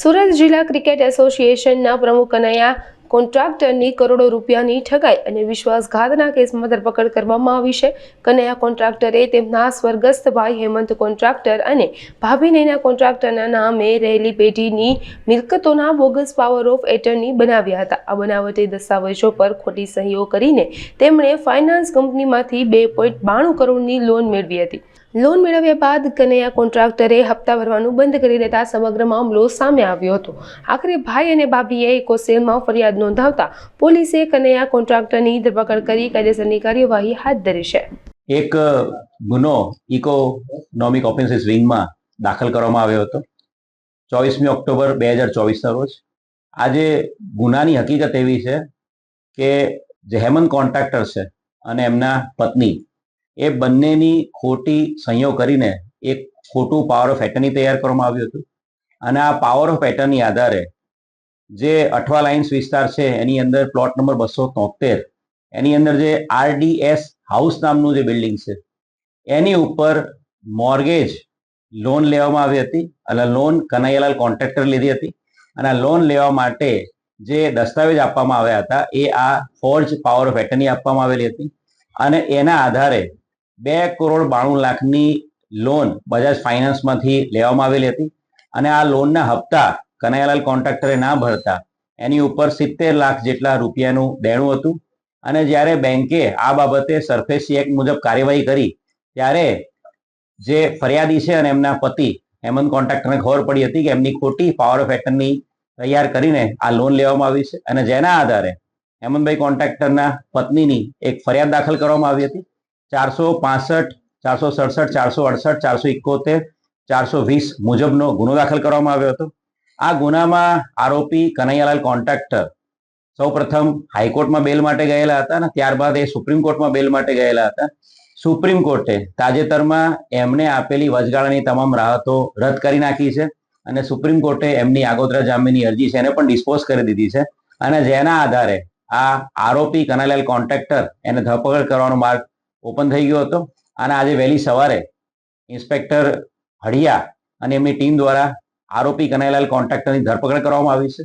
સુરત જિલ્લા ક્રિકેટ એસોસિએશનના પ્રમુખ કનૈયા કોન્ટ્રાક્ટરની કરોડો રૂપિયાની ઠગાઈ અને વિશ્વાસઘાતના કેસમાં ધરપકડ કરવામાં આવી છે. કનૈયા કોન્ટ્રાક્ટરે તેમના સ્વર્ગસ્થ ભાઈ હેમંત કોન્ટ્રાક્ટર અને ભાભી નૈના કોન્ટ્રાક્ટરના નામે રહેલી પેઢીની મિલકતોના બોગસ પાવર ઓફ એટર્ની બનાવ્યા હતા. આ બનાવટી દસ્તાવેજો પર ખોટી સહીઓ કરીને તેમણે ફાઇનાન્સ કંપનીમાંથી બે પોઈન્ટ બાણું કરોડની લોન મેળવી હતી. લોન મેળવ્યા બાદ કનૈયા કોન્ટ્રાક્ટરે હપ્તા ભરવાનું બંધ કરી દેતા સમગ્ર મામલો સામે આવ્યો હતો. આખરે ભાઈ અને ભાભીએ ઇકોસેલમાં ફરિયાદ નોંધાવતા પોલીસે કનૈયા કોન્ટ્રાક્ટરની ધરપકડ કરી કાયદેસરની કાર્યવાહી હાથ ધરી છે. એક ગુનો ઇકોનોમિક ઓફેન્સીસ વિંગમાં દાખલ કરવામાં આવ્યો હતો. ચોવીસમી ઓક્ટોબર બે હજાર ચોવીસના રોજ. આજે ગુનાની હકીકત એવી છે કે જે હેમંત કોન્ટ્રાક્ટર છે અને એમના પત્ની એ બંનેની ખોટી સંયો કરીને એક ખોટું પાવર ઓફ એટર્ની તૈયાર કરવામાં આવ્યું હતું. અને આ પાવર ઓફ એટર્ની આધારે જે અઠવા લાઇન્સ વિસ્તાર છે, એની અંદર પ્લોટ નંબર બસો તોતેર, એની અંદર જે આરડીએસ હાઉસ નામનું જે બિલ્ડિંગ છે, એની ઉપર મોર્ગેજ લોન લેવામાં આવી હતી. અને લોન કનૈયાલાલ કોન્ટ્રાક્ટર લીધી હતી. અને આ લોન લેવા માટે જે દસ્તાવેજ આપવામાં આવ્યા હતા, એ આ ફોર્જ પાવર ઓફ એટર્ની આપવામાં આવેલી હતી. અને એના આધારે બે કરોડ બાણું લાખની લોન બજાજ ફાઇનાન્સમાંથી લેવામાં આવેલી હતી અને આ લોનના હપ્તા કનૈયાલાલ કોન્ટ્રાક્ટરે ના ભરતા. એની ઉપર સિત્તેર લાખ જેટલા રૂપિયાનું દેણું હતું અને જ્યારે બેંકે આ બાબતે સરફેસી એક્ટ મુજબ કાર્યવાહી કરી, ત્યારે જે ફરિયાદી છે અને એમના પતિ હેમંત કોન્ટ્રાક્ટરને ખબર પડી હતી કે એમની ખોટી પાવર ઓફ એટર્ની તૈયાર કરીને આ લોન લેવામાં આવી છે અને જેના આધારે હેમંતભાઈ કોન્ટ્રાક્ટરના પત્નીની એક ફરિયાદ દાખલ કરવામાં આવી હતી. ચારસો પાસઠ, ચારસો સડસઠ, ચારસો અડસઠ, ચારસો ઇકોતેર, ચારસો વીસ મુજબનો ગુનો દાખલ કરવામાં આવ્યો હતો. આ ગુનામાં આરોપી કનૈયાલાલ કોન્ટ્રાક્ટર સૌપ્રથમ હાઈકોર્ટમાં બેલ માટે ગયેલા હતા અને ત્યારબાદ એ સુપ્રીમ કોર્ટમાં બેલ માટે ગયેલા હતા. સુપ્રીમ કોર્ટે તાજેતરમાં એમને આપેલી વચગાળાની તમામ રાહતો રદ કરી નાખી છે અને સુપ્રીમ કોર્ટે એમની આગોતરા જામીનની અરજી છે એને પણ ડિસ્પોઝ કરી દીધી છે. અને જેના આધારે આ આરોપી કનાલાલ કોન્ટ્રાક્ટર એને ધરપકડ કરવાનો માર્ગ ઓપન થઈ ગયો હતો. અને આજે વહેલી સવારે ઇન્સ્પેક્ટર હળિયા અને એમની ટીમ દ્વારા આરોપી કનૈલાલ કોન્ટ્રાક્ટરની ધરપકડ કરવામાં આવી છે.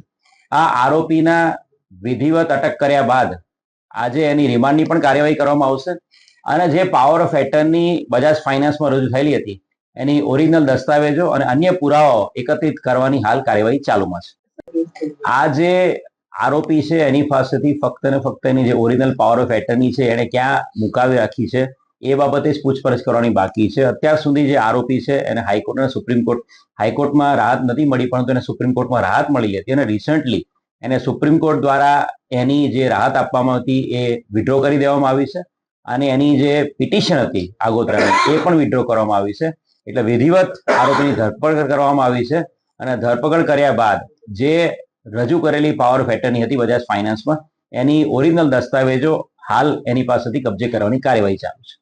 આ આરોપીના વિધિવત અટક કર્યા બાદ આજે એની રિમાન્ડની પણ કાર્યવાહી કરવામાં આવશે. અને જે પાવર ઓફ એટર્ની બજાજ ફાઇનાન્સમાં રજૂ થયેલી હતી, એની ઓરિજિનલ દસ્તાવેજો અને અન્ય પુરાવાઓ એકત્રિત કરવાની હાલ કાર્યવાહી ચાલુમાં છે. આ જે આરોપી છે, એની પાસેથી ફક્ત ને ફક્ત એની જે ઓરિજિનલ પાવર ઓફ એટર્ની છે, એને ક્યાં મુકાવી રાખી છે, એ બાબતે જ પૂછપરછ કરવાની બાકી છે. અત્યાર સુધી જે આરોપી છે, એને હાઈકોર્ટ અને સુપ્રીમ કોર્ટ હાઈકોર્ટમાં રાહત નથી મળી, પરંતુ એને સુપ્રીમ કોર્ટમાં રાહત મળી હતી અને રિસન્ટલી એને સુપ્રીમ કોર્ટ દ્વારા એની જે રાહત આપવામાં હતી, એ વિડ્રો કરી દેવામાં આવી છે અને એની જે પિટિશન હતી આગોતરાની, એ પણ વિડ્રો કરવામાં આવી છે. એટલે વિધિવત આરોપીની ધરપકડ કરવામાં આવી છે અને ધરપકડ કર્યા બાદ જે રજૂ કરેલી પાવર ઓફ હતી બજાજ ફાઇનાન્સમાં એની ઓરિજિનલ દસ્તાવેજો હાલ એની પાસેથી કબજે કરવાની કાર્યવાહી ચાલુ છે.